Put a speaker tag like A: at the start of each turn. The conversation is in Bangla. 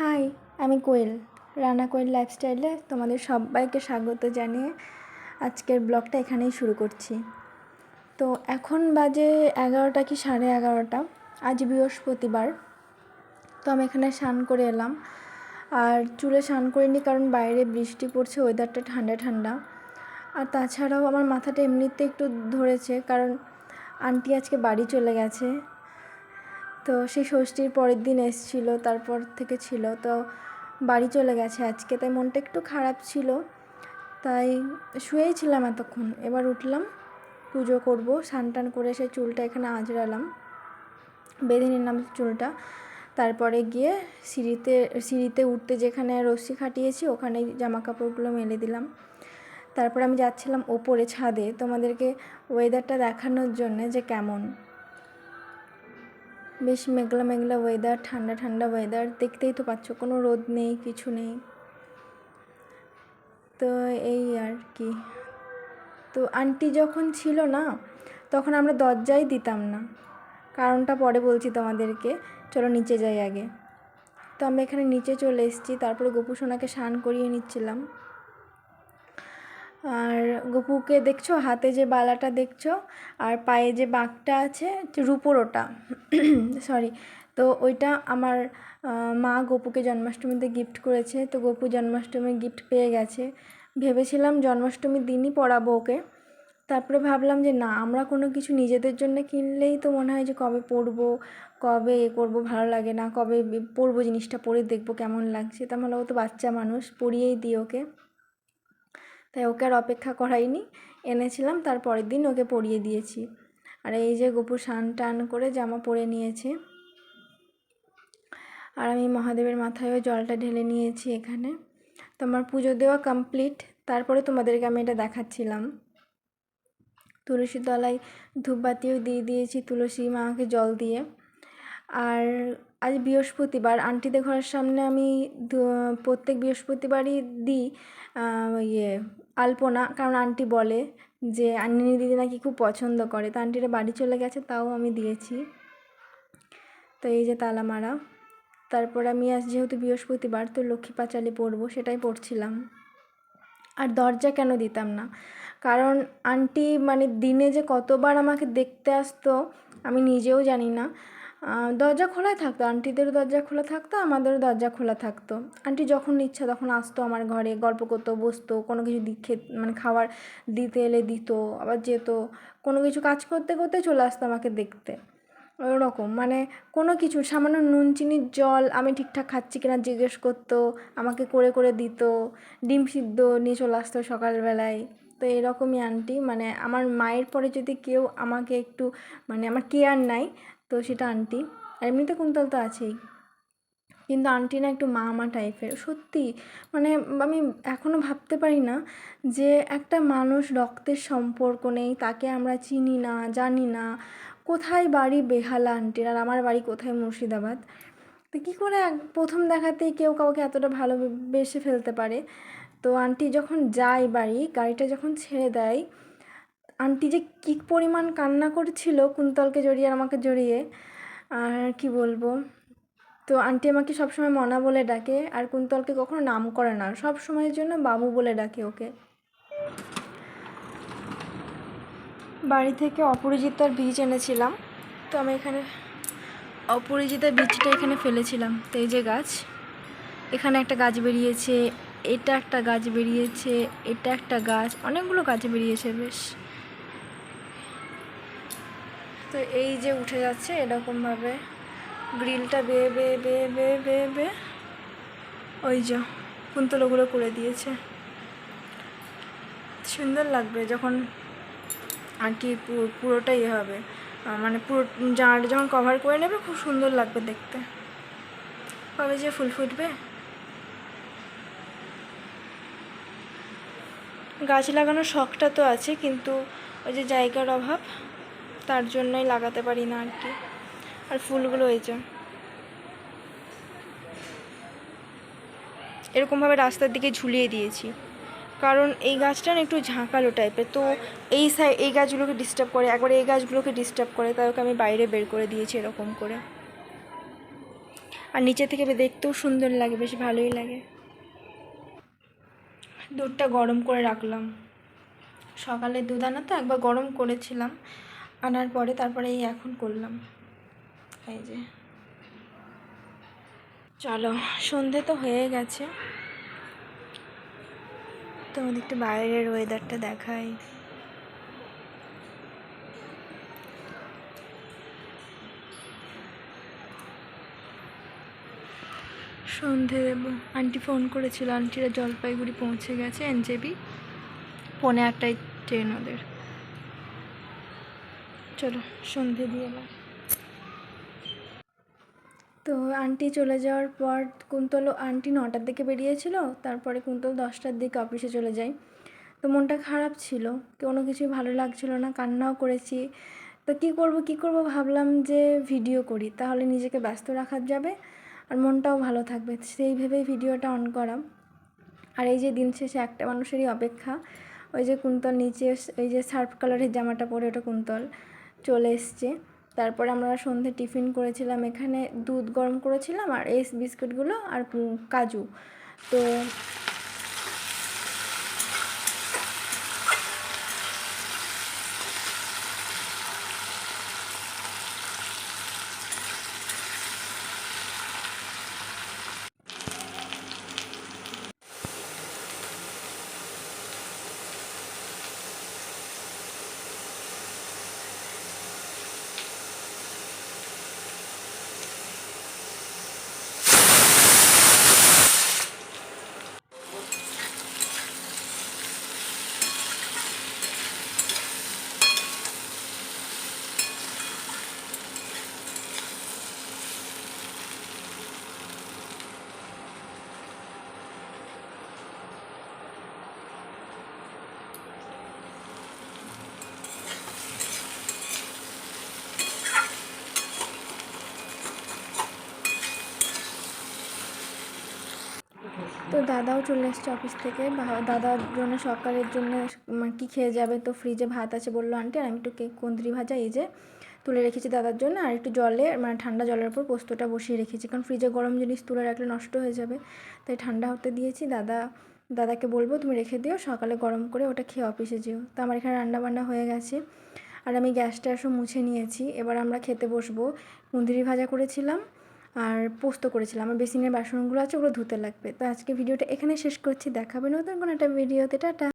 A: হাই, আমি কোয়েল, রানা কোয়েল লাইফস্টাইলে তোমাদের সবাইকে স্বাগত জানিয়ে আজকের ব্লগটা এখানেই শুরু করছি। তো এখন বাজে এগারোটা কি সাড়ে এগারোটা, আজ বৃহস্পতিবার। তো আমি এখানে স্নান করে এলাম। আর চুলে স্নান করিনি কারণ বাইরে বৃষ্টি পড়ছে ওয়েদারটা ঠান্ডা ঠান্ডা। আর তাছাড়াও আমার মাথাটা এমনিতে একটু ধরেছে কারণ আন্টি আজকে বাড়ি চলে গেছে। তো সেই ষষ্ঠীর পরের দিন এসেছিল, তারপর থেকে ছিল। তো বাড়ি চলে গেছে আজকে, তাই মনটা একটু খারাপ ছিল। তাই শুয়েই ছিলাম এতক্ষণ। এবার উঠলাম, পুজো করব, স্নান টান করে সে চুলটা এখানে আঁচড়ালাম। বেঁধে নিলাম চুলটা। তারপরে গিয়ে সিঁড়িতে সিঁড়িতে উঠতে যেখানে রশ্মি খাটিয়েছি ওখানে জামা কাপড়গুলো মেলে দিলাম। তারপর আমি যাচ্ছিলাম ওপরে ছাদে। তোমাদেরকে ওয়েদারটা দেখানোর জন্যে যে কেমন। বেশ মেঘলা মেঘলা ওয়েদার ঠান্ডা ঠান্ডা ওয়েদার দেখতেই তো পাচ্ছ কোনো রোদ নেই, কিছু নেই। তো এই আর কি। তো আন্টি যখন ছিল না, তখন আমরা দরজাই দিতাম না। কারণটা পরে বলছি তোমাদেরকে। চলো নিচে যাই আগে। তো আমরা এখানে নিচে চলে এসেছি, তারপরে গোপু সোনাকে স্নান করিয়ে নিচ্ছিলাম। আর গপুকে দেখছ, হাতে যে বালাটা দেখছ, আর পায়ে যে বাঘটা আছে, রূপোর ওটা সরি তো ওইটা আমার মা গপুকে জন্মাষ্টমীতে গিফট করেছে, তো গপু জন্মাষ্টমীর গিফট পেয়ে গেছে। ভেবেছিলাম জন্মাষ্টমীর দিনই পড়াবো ওকে, তারপরে ভাবলাম যে না, আমরা কোনো কিছু নিজেদের জন্য কিনলেই তো মনে হয় যে কবে পরবো কবে এ করব, ভালো লাগে না, কবে পরবো জিনিসটা, পরে দেখব কেমন লাগছে। তা ও তো বাচ্চা মানুষ পরিয়েই দিই ওকে। তাই ওকে আর অপেক্ষা করাইনি। এনেছিলাম, তার পরের দিন ওকে পরিয়ে দিয়েছি। আর এই যে গপু স্নান টান করে জামা পরে নিয়েছে। আর আমি মহাদেবের মাথায়ও জলটা ঢেলে নিয়েছি এখানে। তো আমার পুজো দেওয়া কমপ্লিট তারপরে তোমাদেরকে আমি এটা দেখাচ্ছিলাম। তুলসী তলায় ধূপবাতিও দিয়ে দিয়েছি, তুলসী মাকে জল দিয়ে। আর আজ বৃহস্পতিবার, আন্টিদের ঘরের সামনে আমি প্রত্যেক বৃহস্পতিবারই দিই ইয়ে আলপনা। কারণ আন্টি বলে যে আন্নি দিদি নাকি খুব পছন্দ করে। তো আন্টিরা বাড়ি চলে গেছে, তাও আমি দিয়েছি। তো এই যে তালা মারা তারপর আমি আজ যেহেতু বৃহস্পতিবার, তো লক্ষ্মী পাঁচালি পড়ব সেটাই পড়ছিলাম আর দরজা কেন দিতাম না? কারণ আন্টি মানে দিনে যে কতবার আমাকে দেখতে আসতো, আমি নিজেও জানি না। দরজা খোলাই থাকতো, আন্টিদেরও দরজা খোলা থাকতো, আমাদেরও দরজা খোলা থাকতো। আন্টি যখন ইচ্ছা তখন আসতো আমার ঘরে, গল্প করতো, বসতো, কোনো কিছু দিকে মানে খাবার দিতে এলে দিত, আবার যেত। কোনো কিছু কাজ করতে করতে চলে আসতো আমাকে দেখতে। ওরকম মানে কোনো কিছু, সামান্য নুন চিনির জল, আমি ঠিকঠাক খাচ্ছি কিনা জিজ্ঞেস করতো, আমাকে করে করে দিত। ডিম সিদ্ধ নিয়ে চলে আসতো সকালবেলায়। তো এরকমই আন্টি মানে আমার মায়ের পরে যদি কেউ আমাকে একটু মানে আমার কেয়ার নাই তো সেটা আন্টি আর এমনিতে কুন্তল তো আছেই। কিন্তু আন্টি না একটু মা মা টাইপের সত্যি মানে আমি এখনও ভাবতে পারি না যে একটা মানুষ রক্তের সম্পর্ক নেই, তাকে আমরা চিনি না, জানি না। কোথায় বাড়ি বেহালা আন্টির আর আমার বাড়ি কোথায় মুর্শিদাবাদ? তো কী করে প্রথম দেখাতেই কেউ কাউকে এতটা ভালোবেসে ফেলতে পারে? তো আন্টি যখন যায় বাড়ি, গাড়িটা যখন ছেড়ে দেয়, আন্টি যে কী পরিমাণ কান্না করছিল কুন্তলকে জড়িয়ে আর আমাকে জড়িয়ে, আর কি বলব? তো আন্টি আমাকে সবসময় মনা বলে ডাকে, আর কুন্তলকে কখনো নাম করে না সব সময়ের জন্য বাবু বলে ডাকে ওকে। বাড়ি থেকে অপরিজিতার বীজ এনেছিলাম, তো আমি এখানে অপরিজিতার বীজটা এখানে ফেলেছিলাম, তো এই যে গাছ, এখানে একটা গাছ বেরিয়েছে এটা একটা গাছ বেরিয়েছে, এটা একটা গাছ, অনেকগুলো গাছ বেরিয়েছে বেশ। তো এই যে উঠে যাচ্ছে এরকমভাবে। গ্রিলটা বেয়ে বেয়ে বেয়ে বেয়ে বেয়ে বেয়ে ওই যে কুন্তলগুলো করে দিয়েছে। সুন্দর লাগবে যখন আর কি পুরোটাই হবে। মানে পুরো জাঁড় যখন কভার করে নেবে খুব সুন্দর লাগবে দেখতে। কবে যে ফুল ফুটবে। গাছ লাগানোর শখটা তো আছে, কিন্তু ওই যে জায়গার অভাব, তার জন্যই লাগাতে পারি না আর কি। আর ফুলগুলো এই যে। এরকমভাবে রাস্তার দিকে ঝুলিয়ে দিয়েছি। কারণ এই গাছটা না একটু ঝাঁকালো টাইপের তো এই সাই এই গাছগুলোকে ডিস্টার্ব করে, একবার এই গাছগুলোকে ডিস্টার্ব করে, তাই ওকে আমি বাইরে বের করে দিয়েছি এরকম করে। আর নিচে থেকে দেখতেও সুন্দর লাগে, বেশ ভালোই লাগে। দুধটা গরম করে রাখলাম। সকালে দুধ আনা তো একবার গরম করেছিলাম, আনার পরে তারপরে এই এখন করলাম। এই যে। চলো, সন্ধে তো হয়ে গেছে। তোমাদের একটু বাইরের ওয়েদারটা দেখাই। সন্ধে আন্টি ফোন করেছিল, আন্টিরা জলপাইগুড়ি পৌঁছে গেছে এনজেবি পৌনে আটটায় ট্রেন ওদের। চলো, সন্ধে দিয়ে এলাম তো আন্টি চলে যাওয়ার পর কুন্তল আন্টি নটার দিকে বেরিয়েছিল, তারপরে কুন্তল দশটার দিকে অফিসে চলে যায়। তো মনটা খারাপ ছিল, কোনো কিছুই ভালো লাগছিল না, কান্নাও করেছি। তো কী করব কী করব ভাবলাম যে ভিডিও করি, তাহলে নিজেকে ব্যস্ত রাখা যাবে। আর মনটাও ভালো থাকবে। সেই ভেবেই ভিডিওটা অন করা আর এই যে দিন শেষে একটা মানুষেরই অপেক্ষা। ওই যে কুন্তল নিচে ওই যে সার্ফ কালারের জামাটা পরে ওটা কুন্তল চলে এসছে। তারপরে আমরা সন্ধে টিফিন করেছিলাম এখানে, দুধ গরম করেছিলাম আর এস বিস্কুটগুলো আর কাজু। তো তো দাদাও চলে এসছে অফিস থেকে। দাদার জন্য সকালের জন্য মানে কী খেয়ে যাবে? তো ফ্রিজে ভাত আছে বলল, আন্টি, আর আমি একটু কেক কুন্দ্রি ভাজা, এই যে তুলে রেখেছি দাদার জন্য। আর একটু জলে মানে ঠান্ডা জলের উপর পোস্তটা বসিয়ে রেখেছি। কারণ ফ্রিজে গরম জিনিস তুলে রাখলে নষ্ট হয়ে যাবে। তাই ঠান্ডা হতে দিয়েছি। দাদা, দাদাকে বলব, তুমি রেখে দিও, সকালে গরম করে ওটা খেয়ে অফিসে যেও। তো আমার এখানে রান্না বান্না হয়ে গেছে। আর আমি গ্যাসটা সব মুছে নিয়েছি। এবার আমরা খেতে বসবো। কুন্দিরি ভাজা করেছিলাম। আর পোস্ত করেছিলাম। আমার বেসিনের বাসনগুলো আছে, ওগুলো ধুতে লাগবে। তো আজকে ভিডিওটা এখানে শেষ করছি। দেখাবে নতুন কোনো একটা ভিডিওতে। টাটা।